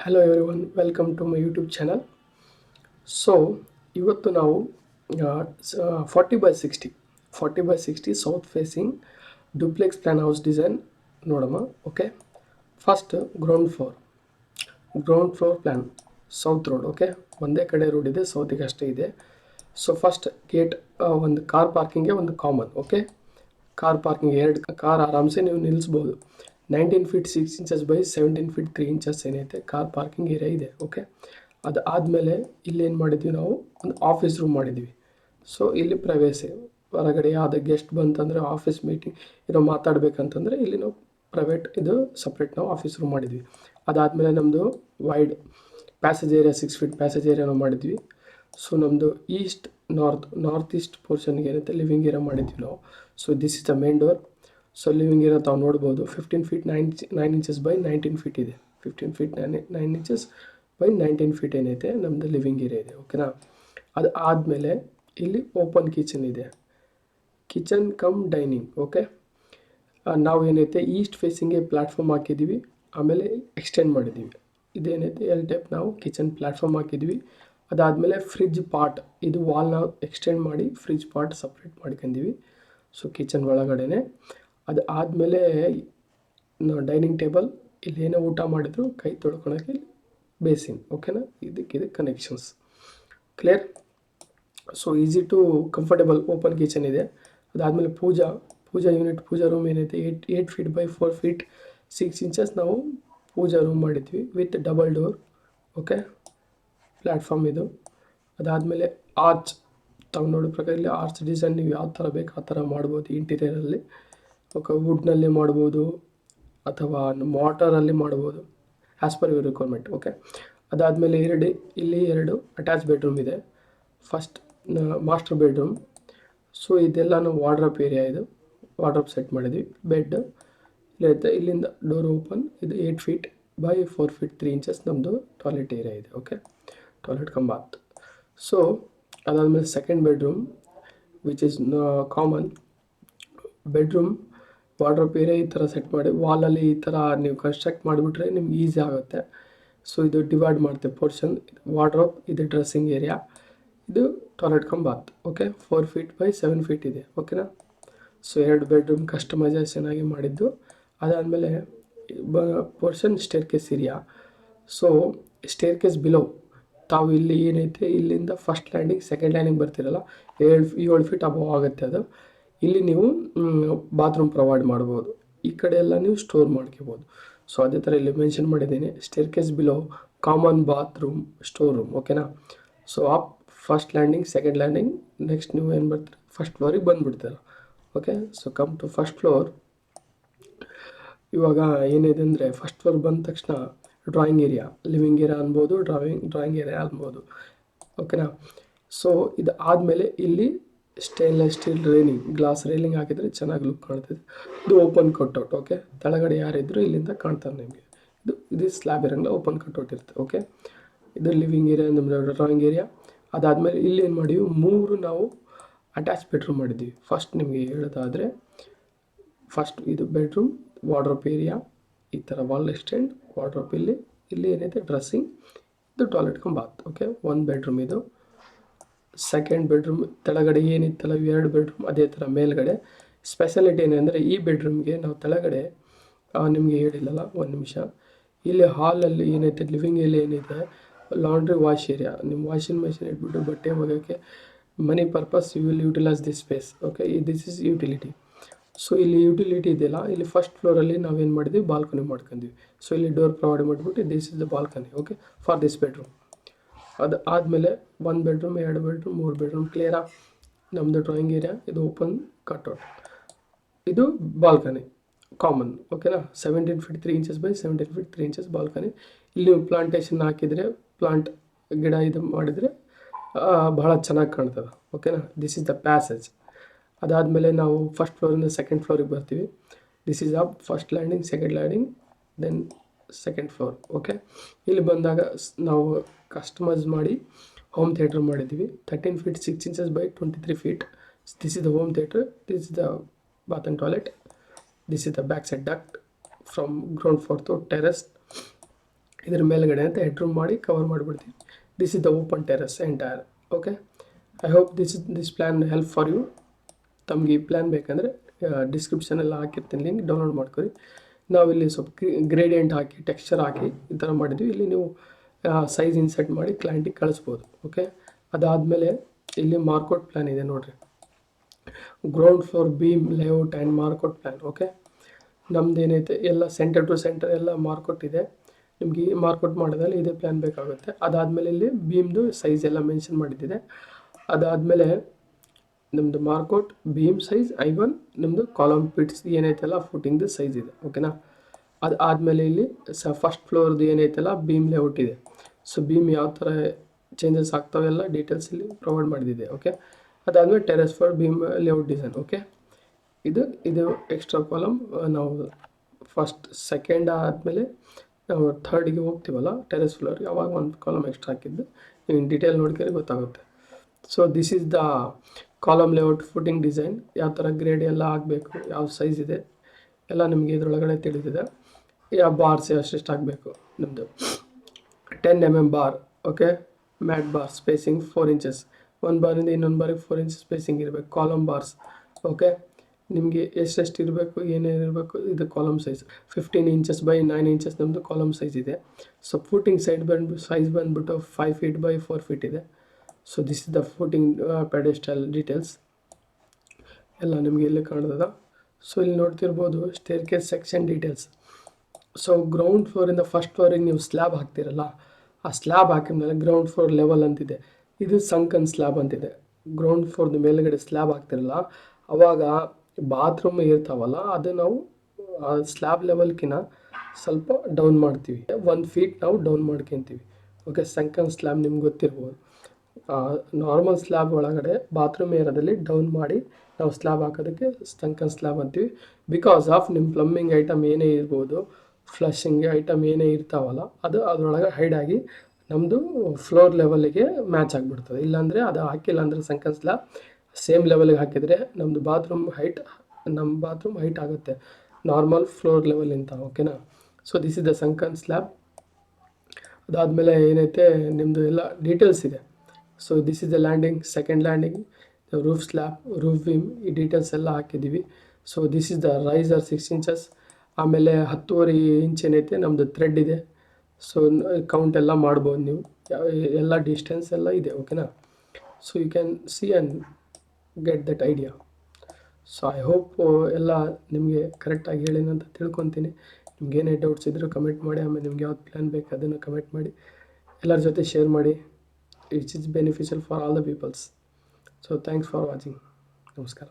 Hello everyone welcome to my YouTube channel so ಇವತ್ತು ನಾವು forty by sixty forty by sixty south facing duplex plan house design ನೋಡಮ್ಮ okay first ground floor ground floor plan south road okay ಒಂದೇ ಕಡೆ road ಇದೆ ಸೌತಿಗೆ ಅಷ್ಟೇ ಇದೆ. So first gate ಒಂದು ಕಾರ್ ಪಾರ್ಕಿಂಗ್ಗೆ ಒಂದು ಕಾಮನ್ ಓಕೆ ಕಾರ್ ಪಾರ್ಕಿಂಗ್ ಎರಡು ಕಾರ್ ಆರಾಮ್ಸೆ ನೀವು ನಿಲ್ಲಿಸ್ಬೋದು nineteen feet six inches by seventeen feet three inches ಏನೈತೆ ಕಾರ್ ಪಾರ್ಕಿಂಗ್ ಏರಿಯಾ ಇದೆ ಓಕೆ ಅದು ಆದಮೇಲೆ ಏನು ಮಾಡಿದ್ವಿ ನಾವು? ಒಂದು ಆಫೀಸ್ ರೂಮ್ ಮಾಡಿದ್ವಿ. ಸೊ ಇಲ್ಲಿ ಪ್ರವೇಶ, ಹೊರಗಡೆ ಯಾವುದೇ ಗೆಸ್ಟ್ ಬಂತಂದರೆ ಆಫೀಸ್ ಮೀಟಿಂಗ್ ಏನೋ ಮಾತಾಡಬೇಕಂತಂದರೆ ಇಲ್ಲಿ ನಾವು ಪ್ರೈವೇಟ್ ಇದು ಸಪ್ರೇಟ್ ನಾವು ಆಫೀಸ್ ರೂಮ್ ಮಾಡಿದ್ವಿ. ಅದಾದಮೇಲೆ ನಮ್ಮದು wide passage area six feet passage ನಾವು ಮಾಡಿದ್ವಿ. ಸೊ ನಮ್ಮದು ಈಸ್ಟ್ ನಾರ್ತ್ ನಾರ್ತ್ ಈಸ್ಟ್ ಪೋರ್ಷನ್ಗೆ ಏನೈತೆ ಲಿವಿಂಗ್ ಏರಿಯಾ ಮಾಡಿದ್ವಿ ನಾವು. So this is the main door so living area ತಾವು ನೋಡ್ಬೋದು fifteen feet nine nine inches by nineteen feet ಇದೆ. Fifteen feet nine nine inches by nineteen feet ಏನೈತೆ? ನಮ್ಮದು living area ಇದೆ ಓಕೆನಾ ಅದು ಆದಮೇಲೆ ಇಲ್ಲಿ ಓಪನ್ ಕಿಚನ್ ಇದೆ. ಕಿಚನ್ ಕಮ್ ಡೈನಿಂಗ್ ಓಕೆ ನಾವು ಏನೈತೆ? ಈಸ್ಟ್ ಫೇಸಿಂಗ್ಗೆ ಪ್ಲ್ಯಾಟ್ಫಾರ್ಮ್ ಹಾಕಿದ್ದೀವಿ ಆಮೇಲೆ ಎಕ್ಸ್ಟೆಂಡ್ ಮಾಡಿದ್ದೀವಿ ಇದೇನೈತೆ? ಎಲ್ ಟೈಪ್ ನಾವು ಕಿಚನ್ ಪ್ಲ್ಯಾಟ್ಫಾರ್ಮ್ ಹಾಕಿದ್ವಿ. ಅದಾದಮೇಲೆ ಫ್ರಿಜ್ ಪಾರ್ಟ್ ಇದು ವಾಲ್ ನಾವು ಎಕ್ಸ್ಟೆಂಡ್ ಮಾಡಿ ಫ್ರಿಜ್ ಪಾರ್ಟ್ ಸಪ್ರೇಟ್ ಮಾಡ್ಕೊಂಡಿವಿ. ಸೊ ಕಿಚನ್ ಒಳಗಡೆನೆ. ಅದು ಆದಮೇಲೆ ಡೈನಿಂಗ್ ಟೇಬಲ್ ಇಲ್ಲಿ ಏನೋ ಊಟ ಮಾಡಿದ್ರು ಕೈ ತೊಳ್ಕೊಳಕ್ಕೆ ಬೇಸಿನ್, ಓಕೆನಾ? ಇದಕ್ಕೆ ಇದಕ್ಕೆ connections clear so easy to comfortable open kitchen ಇದೆ. ಅದಾದಮೇಲೆ ಪೂಜಾ ಪೂಜಾ ಯೂನಿಟ್ ಪೂಜಾ ರೂಮ್ ಏನೈತೆ? Eight eight feet by four feet six inches ನಾವು ಪೂಜಾ ರೂಮ್ ಮಾಡಿದ್ವಿ with double door okay platform ಇದು. ಅದಾದಮೇಲೆ ಆರ್ಚ್ ತಾವು ನೋಡೋ ಪ್ರಕಾರ ಇಲ್ಲಿ ಆರ್ಚ್ ಡಿಸೈನ್ ನೀವು ಯಾವ ಥರ ಬೇಕು ಆ ಥರ ಮಾಡ್ಬೋದು ಇಂಟೀರಿಯರಲ್ಲಿ ಓಕೆ ವುಡ್ನಲ್ಲಿ ಮಾಡ್ಬೋದು ಅಥವಾ ಮಾಟರಲ್ಲಿ ಮಾಡ್ಬೋದು as per your requirement okay ಅದಾದಮೇಲೆ ಎರಡು, ಇಲ್ಲಿ ಎರಡು ಅಟ್ಯಾಚ್ ಬೆಡ್ರೂಮ್ ಇದೆ. ಫಸ್ಟ್ ಮಾಸ್ಟರ್ ಬೆಡ್ರೂಮ್ ಸೊ ಇದೆಲ್ಲ ನಾವು ವಾರ್ಡ್ರಪ್ ಏರಿಯಾ ಇದು. ವಾರ್ಡ್ರಪ್ ಸೆಟ್ ಮಾಡಿದ್ವಿ. ಬೆಡ್ ಇಲ್ಲೈತೆ, ಇಲ್ಲಿಂದ ಡೋರ್ ಓಪನ್ ಇದು eight feet by four feet three inches ನಮ್ಮದು ಟಾಯ್ಲೆಟ್ ಏರಿಯಾ ಇದೆ okay toilet cum bath so ಅದಾದಮೇಲೆ second bedroom which is common bedroom wardrobe area ಈ ಥರ ಸೆಟ್ ಮಾಡಿ ವಾಲಲ್ಲಿ ಈ ಥರ ನೀವು ಕನ್ಸ್ಟ್ರಕ್ಟ್ ಮಾಡಿಬಿಟ್ರೆ ನಿಮ್ಗೆ ಈಸಿ ಆಗುತ್ತೆ. ಸೊ ಇದು ಡಿವೈಡ್ ಮಾಡ್ತೇವೆ ಪೋರ್ಷನ್ ವಾರ್ಡ್ರೋಪ್ ಇದು ಡ್ರೆಸ್ಸಿಂಗ್ ಏರಿಯಾ ಇದು toilet cum bath okay four feet by seven feet ಇದೆ ಓಕೆನಾ ಸೊ ಎರಡು ಬೆಡ್ರೂಮ್ ಕಸ್ಟಮೈಸೇಷನ್ ಆಗಿ ಮಾಡಿದ್ದು. ಅದಾದಮೇಲೆ, ಬ portion staircase area so staircase below ತಾವು ಇಲ್ಲಿ ಏನೈತೆ, ಇಲ್ಲಿಂದ ಫಸ್ಟ್ ಲ್ಯಾಂಡಿಂಗ್ ಸೆಕೆಂಡ್ ಲ್ಯಾಂಡಿಂಗ್ ಬರ್ತಿರಲ್ಲ? ಏಳು ಏಳು ಫೀಟ್ ಅಬೋವ್ ಆಗುತ್ತೆ ಅದು. ಇಲ್ಲಿ ನೀವು ಬಾತ್ರೂಮ್ ಪ್ರೊವೈಡ್ ಮಾಡ್ಬೋದು. ಈ ಕಡೆ ಎಲ್ಲ ನೀವು ಸ್ಟೋರ್ ಮಾಡ್ಕೋಬೋದು. ಸೊ ಅದೇ ಥರ ಇಲ್ಲಿ ಮೆನ್ಷನ್ ಮಾಡಿದ್ದೀನಿ staircase below common bathroom store room ಓಕೆನಾ so up first landing second landing next ನೀವು ಏನು ಬರ್ತೀರ ಫಸ್ಟ್ ಫ್ಲೋರಿಗೆ ಬಂದುಬಿಡ್ತೀರ okay so come to first floor ಇವಾಗ ಏನಿದೆ ಅಂದರೆ ಫಸ್ಟ್ ಫ್ಲೋರ್ ಬಂದ ತಕ್ಷಣ ಡ್ರಾಯಿಂಗ್ ಏರಿಯಾ ಲಿವಿಂಗ್ ಏರಿಯಾ ಅನ್ಬೋದು ಡ್ರಾಯಿಂಗ್ ಡ್ರಾಯಿಂಗ್ ಏರಿಯಾ ಅನ್ಬೋದು ಓಕೆನಾ ಸೊ ಇದು ಆದಮೇಲೆ ಇಲ್ಲಿ stainless steel railing glass railing ಹಾಕಿದರೆ ಚೆನ್ನಾಗಿ ಲುಕ್ ಕಾಣ್ತದೆ. ಇದು ಓಪನ್ ಕಟ್ಔಟ್ ಓಕೆ ತಳಗಡೆ ಯಾರಿದ್ರು ಇಲ್ಲಿಂದ ಕಾಣ್ತಾರೆ ನಿಮಗೆ. ಇದು ಇದು ಸ್ಲ್ಯಾಬ್ ಇರೋಂಗಿಲ್ಲ ಓಪನ್ ಕಟ್ಔಟ್ ಇರುತ್ತೆ ಓಕೆ ಇದು ಲಿವಿಂಗ್ ಏರಿಯಾ ನಮ್ಮ ಡ್ರಾಯಿಂಗ್ ಏರಿಯಾ ಅದಾದಮೇಲೆ ಇಲ್ಲಿ ಏನು ಮಾಡಿವಿ ಮೂರು ನಾವು ಅಟ್ಯಾಚ್ ಬೆಡ್ರೂಮ್ ಮಾಡಿದ್ದೀವಿ ಫಸ್ಟ್ ನಿಮಗೆ ಹೇಳೋದಾದರೆ ಫಸ್ಟ್ ಇದು ಬೆಡ್ರೂಮ್ ವಾರ್ಡ್ರೋಪ್ ಏರಿಯಾ ಈ ಥರ ವಾಲ್ ಎಕ್ಸ್ಟೆಂಡ್ ವಾರ್ಡ್ರೋಪ್ ಇಲ್ಲಿ. ಇಲ್ಲಿ ಏನಿದೆ? ಡ್ರೆಸ್ಸಿಂಗ್ ಇದು ಟಾಯ್ಲೆಟ್ ಓಕೆ ಒಂದು ಬೆಡ್ರೂಮ್ ಇದು. ಸೆಕೆಂಡ್ ಬೆಡ್ರೂಮ್ ತೆಳಗಡೆ ಏನಿತ್ತಲ್ಲ ಎರಡು ಬೆಡ್ರೂಮ್ ಅದೇ ಥರ ಮೇಲ್ಗಡೆ. ಸ್ಪೆಷಾಲಿಟಿ ಏನಂದರೆ ಈ ಬೆಡ್ರೂಮ್ಗೆ ನಾವು ತೆಳಗಡೆ ನಿಮಗೆ ಹೇಳಿಲ್ಲಲ್ಲ, ಒಂದು ನಿಮಿಷ. ಇಲ್ಲಿ ಹಾಲಲ್ಲಿ ಏನೈತೆ ಲಿವಿಂಗ್ ಇಲ್ಲಿ ಏನಿದೆ ಲಾಂಡ್ರಿ ವಾಶ್ ಏರಿಯಾ ನಿಮ್ಮ ವಾಷಿಂಗ್ ಮೆಷಿನ್ ಇಟ್ಬಿಟ್ಟು ಬಟ್ಟೆ ಒಗೆಯೋಕ್ಕೆ many purpose you will utilise this space okay this is utility so ಇಲ್ಲಿ ಯುಟಿಲಿಟಿ ಇದೆಯಲ್ಲ, ಇಲ್ಲಿ ಫಸ್ಟ್ ಫ್ಲೋರಲ್ಲಿ ನಾವೇನು ಮಾಡಿದ್ವಿ ಬಾಲ್ಕನಿ ಮಾಡ್ಕೊಂಡ್ವಿ ಸೊ ಇಲ್ಲಿ ಡೋರ್ ಪ್ರೊವೈಡ್ ಮಾಡಿಬಿಟ್ಟು this is the balcony okay for this bedroom ಅದು ಆದಮೇಲೆ ಒಂದು ಬೆಡ್ರೂಮ್ ಎರಡು ಬೆಡ್ರೂಮ್ ಮೂರು ಬೆಡ್ರೂಮ್ ಕ್ಲಿಯರಾ ನಮ್ಮದು ಡ್ರಾಯಿಂಗ್ ಏರಿಯಾ ಇದು ಓಪನ್ ಕಟ್ಔಟ್ ಇದು ಬಾಲ್ಕನಿ ಕಾಮನ್ ಓಕೆನಾ seventeen feet three inches by seventeen feet three inches balcony ಇಲ್ಲಿ ಪ್ಲಾಂಟೇಶನ್ ಹಾಕಿದರೆ ಪ್ಲಾಂಟ್ ಗಿಡ ಇದು ಮಾಡಿದರೆ ಬಹಳ ಚೆನ್ನಾಗಿ ಕಾಣ್ತದೆ ಓಕೆನಾ ದಿಸ್ ಇಸ್ ದ ಪ್ಯಾಸೇಜ್ ಅದಾದಮೇಲೆ ನಾವು ಫಸ್ಟ್ ಫ್ಲೋರಿಂದ ಸೆಕೆಂಡ್ ಫ್ಲೋರಿಗೆ ಬರ್ತೀವಿ. This is up first landing second landing then second floor okay ಇಲ್ಲಿ ಬಂದಾಗ ನಾವು ಕಸ್ಟಮೈಸ್ ಮಾಡಿ ಹೋಮ್ ಥಿಯೇಟ್ರ್ ಮಾಡಿದ್ದೀವಿ. Thirteen feet six inches by twenty three feet this is the home theatre this is the bath and toilet this is the back side duct from ground floor to terrace ಇದರ ಮೇಲ್ಗಡೆ ಅಂತ headroom ಮಾಡಿ cover ಮಾಡಿಬಿಡ್ತೀವಿ. This is the open terrace entire okay I hope this is this plan help for you ತಮಗೆ ಈ plan ಬೇಕಂದರೆ description ಎಲ್ಲ ಹಾಕಿರ್ತೀನಿ link download ಮಾಡ್ಕೊಳ್ಳಿ ನಾವಿಲ್ಲಿ ಸ್ವಲ್ಪ ಗ್ರೇಡಿಯಂಟ್ ಹಾಕಿ ಟೆಕ್ಸ್ಚರ್ ಹಾಕಿ ಈ ಥರ ಮಾಡಿದ್ವಿ. ಇಲ್ಲಿ ನೀವು ಸೈಜ್ ಇನ್ಸರ್ಟ್ ಮಾಡಿ ಕ್ಲೈಂಟಿಗೆ ಕಳಿಸ್ಬೋದು ಓಕೆ ಅದಾದಮೇಲೆ ಇಲ್ಲಿ ಮಾರ್ಕೌಟ್ ಪ್ಲ್ಯಾನ್ ಇದೆ ನೋಡಿರಿ. Ground floor beam layout and mark out plan okay ನಮ್ದು ಎಲ್ಲ ಸೆಂಟರ್ ಟು ಸೆಂಟರ್ ಎಲ್ಲ ಮಾರ್ಕೌಟ್ ಇದೆ. ನಿಮಗೆ ಮಾರ್ಕೌಟ್ ಮಾಡೋದಲ್ಲಿ ಇದೇ ಪ್ಲ್ಯಾನ್ ಬೇಕಾಗುತ್ತೆ. ಅದಾದಮೇಲೆ ಇಲ್ಲಿ ಬೀಮ್ದು ಸೈಜ್ ಎಲ್ಲ ಮೆನ್ಷನ್ ಮಾಡಿದ್ದಿದೆ. ಅದಾದಮೇಲೆ ನಮ್ಮದು mark out beam size I one ನಿಮ್ಮದು ಕಾಲಮ್ ಪಿಟ್ಸ್ ಏನೈತಲ್ಲ ಫುಟಿಂಗ್ದು ಸೈಜ್ ಇದೆ ಓಕೆನಾ ಅದು ಆದಮೇಲೆ ಇಲ್ಲಿ ಸ ಫಸ್ಟ್ ಫ್ಲೋರ್ದು ಏನೈತಲ್ಲ ಬೀಮ್ ಲೇಔಟ್ ಇದೆ. ಸೊ ಬೀಮ್ ಯಾವ ಥರ ಚೇಂಜಸ್ ಆಗ್ತಾವೆಲ್ಲ ಡೀಟೇಲ್ಸ್ ಇಲ್ಲಿ ಪ್ರೊವೈಡ್ ಮಾಡಿದಿದೆ ಓಕೆ ಅದಾದಮೇಲೆ terrace for beam layout design okay ಇದು ಇದು ಎಕ್ಸ್ಟ್ರಾ ಕಾಲಮ್ ನಾವು ಫಸ್ಟ್ ಸೆಕೆಂಡ್ ಆದಮೇಲೆ ನಾವು ಥರ್ಡಿಗೆ ಹೋಗ್ತೀವಲ್ಲ ಟೆರೆಸ್ ಫ್ಲೋರ್ಗೆ ಅವಾಗ ಒಂದು ಕಾಲಮ್ ಎಕ್ಸ್ಟ್ರಾ ಹಾಕಿದ್ದು ಇನ್ ಡೀಟೇಲ್ ನೋಡ್ಕೊಂಡ್ರೆ ಗೊತ್ತಾಗುತ್ತೆ. So this is the column layout, footing design, ಯಾವ ಥರ ಗ್ರೇಡ್ ಎಲ್ಲ ಆಗಬೇಕು ಯಾವ ಸೈಜ್ ಇದೆ, ಎಲ್ಲ ನಿಮಗೆ ಇದರೊಳಗಡೆ ತಿಳಿದಿದೆ. ಯಾವ ಬಾರ್ಸ್ ಎಷ್ಟೆಷ್ಟು ಆಗಬೇಕು ನಿಮ್ಮದು ten M M bar okay mat bar spacing four inches ಒಂದು ಬಾರಿಂದ ಇನ್ನೊಂದು ಬಾರಿಗೆ ಫೋರ್ ಇಂಚಸ್ ಸ್ಪೇಸಿಂಗ್ ಇರಬೇಕು, ಕಾಲಮ್ ಬಾರ್ಸ್ ಓಕೆ ನಿಮಗೆ ಎಷ್ಟೆಷ್ಟು ಇರಬೇಕು, ಏನೇನು ಇರಬೇಕು, ಇದು column size. Fifteen inches by nine inches ನಮ್ಮದು ಕಾಲಮ್ ಸೈಜ್ ಇದೆ. ಸೊ ಫೂಟಿಂಗ್ ಸೈಡ್ ಬಂದು ಸೈಜ್ ಬಂದುಬಿಟ್ಟು five feet by four feet ಇದೆ. So this is the footing pedestal details ಎಲ್ಲ ನಿಮಗೆ ಇಲ್ಲಿ ಕಾಣ್ತದ. ಸೊ ಇಲ್ಲಿ ನೋಡ್ತಿರ್ಬೋದು staircase section details so ground ಫ್ಲೋರಿಂದ first ಫ್ಲೋರಿಗೆ ನೀವು ಸ್ಲ್ಯಾಬ್ ಹಾಕ್ತಿರಲ್ಲ, ಆ ಸ್ಲ್ಯಾಬ್ ಹಾಕಿದ್ಮೇಲೆ ಗ್ರೌಂಡ್ ಫ್ಲೋರ್ ಲೆವೆಲ್ ಅಂತಿದೆ. ಇದು ಸಂಕನ್ ಸ್ಲ್ಯಾಬ್ ಅಂತಿದೆ. ಗ್ರೌಂಡ್ ಫ್ಲೋರ್ದ ಮೇಲುಗಡೆ ಸ್ಲ್ಯಾಬ್ ಹಾಕ್ತಿರಲ್ಲ, ಅವಾಗ ಬಾತ್ರೂಮ್ ಇರ್ತಾವಲ್ಲ, ಅದು ನಾವು ಸ್ಲ್ಯಾಬ್ ಲೆವೆಲ್ಕಿನ ಸ್ವಲ್ಪ ಡೌನ್ ಮಾಡ್ತೀವಿ. ಒಂದು ಫೀಟ್ ನಾವು ಡೌನ್ ಮಾಡ್ಕೊತೀವಿ. ಓಕೆ ಸಂಕನ್ ಸ್ಲ್ಯಾಬ್ ನಿಮ್ಗೆ ಗೊತ್ತಿರ್ಬೋದು. ನಾರ್ಮಲ್ ಸ್ಲ್ಯಾಬ್ ಒಳಗಡೆ ಬಾತ್ರೂಮ್ ಏರಿಯಾದಲ್ಲಿ ಡೌನ್ ಮಾಡಿ ನಾವು ಸ್ಲ್ಯಾಬ್ ಹಾಕೋದಕ್ಕೆ ಸ್ಟಂಕನ್ ಸ್ಲ್ಯಾಬ್ ಅಂತೀವಿ. ಬಿಕಾಸ್ ಆಫ್ ನಿಮ್ಮ ಪ್ಲಂಬಿಂಗ್ ಐಟಮ್ ಏನೇ ಇರ್ಬೋದು ಫ್ಲಶಿಂಗ್ ಐಟಮ್ ಏನೇ ಇರ್ತಾವಲ್ಲ, ಅದು ಅದರೊಳಗೆ ಹೈಡ್ ಆಗಿ ನಮ್ಮದು ಫ್ಲೋರ್ ಲೆವೆಲಿಗೆ ಮ್ಯಾಚ್ ಆಗಿಬಿಡ್ತದೆ. ಇಲ್ಲಾಂದರೆ ಅದು ಹಾಕಿಲ್ಲ ಅಂದರೆ ಸಂಕನ್ ಸ್ಲ್ಯಾಬ್ ಸೇಮ್ ಲೆವೆಲ್ಗೆ ಹಾಕಿದರೆ ನಮ್ಮದು ಬಾತ್ರೂಮ್ ಹೈಟ್ ನಮ್ಮ ಬಾತ್ರೂಮ್ ಹೈಟ್ ಆಗುತ್ತೆ. ನಾರ್ಮಲ್ ಫ್ಲೋರ್ ಲೆವೆಲಿಂದ ಓಕೆನಾ so this is the sunken slab ಅದಾದಮೇಲೆ ಏನೈತೆ ನಿಮ್ಮದು ಎಲ್ಲ ಡೀಟೇಲ್ಸ್ ಇದೆ. So this is the landing second landing roof slab roof beam ಈ ಡೀಟೇಲ್ಸ್ ಎಲ್ಲ ಹಾಕಿದ್ದೀವಿ. So this is the riser six inches ಆಮೇಲೆ ಹತ್ತುವರೆ ಇಂಚ್ ಏನೈತೆ ನಮ್ಮದು ಥ್ರೆಡ್ ಇದೆ. ಸೊ ಕೌಂಟ್ ಎಲ್ಲ ಮಾಡ್ಬೋದು ನೀವು. ಎಲ್ಲ ಡಿಸ್ಟೆನ್ಸ್ ಎಲ್ಲ ಇದೆ ಓಕೆನಾ so you can see and get that idea so I hope ಎಲ್ಲ ನಿಮಗೆ ಕರೆಕ್ಟಾಗಿ ಹೇಳಿನ ಅಂತ ತಿಳ್ಕೊತೀನಿ. ನಿಮ್ಗೆ ಏನೇ ಡೌಟ್ಸ್ ಇದ್ದರೂ ಕಮೆಂಟ್ ಮಾಡಿ, ಆಮೇಲೆ ನಿಮ್ಗೆ ಯಾವ್ದು ಪ್ಲ್ಯಾನ್ ಬೇಕು ಅದನ್ನು ಕಮೆಂಟ್ ಮಾಡಿ. ಎಲ್ಲರ ಜೊತೆ ಶೇರ್ ಮಾಡಿ. which is beneficial for all the peoples. So thanks for watching. Namaskar.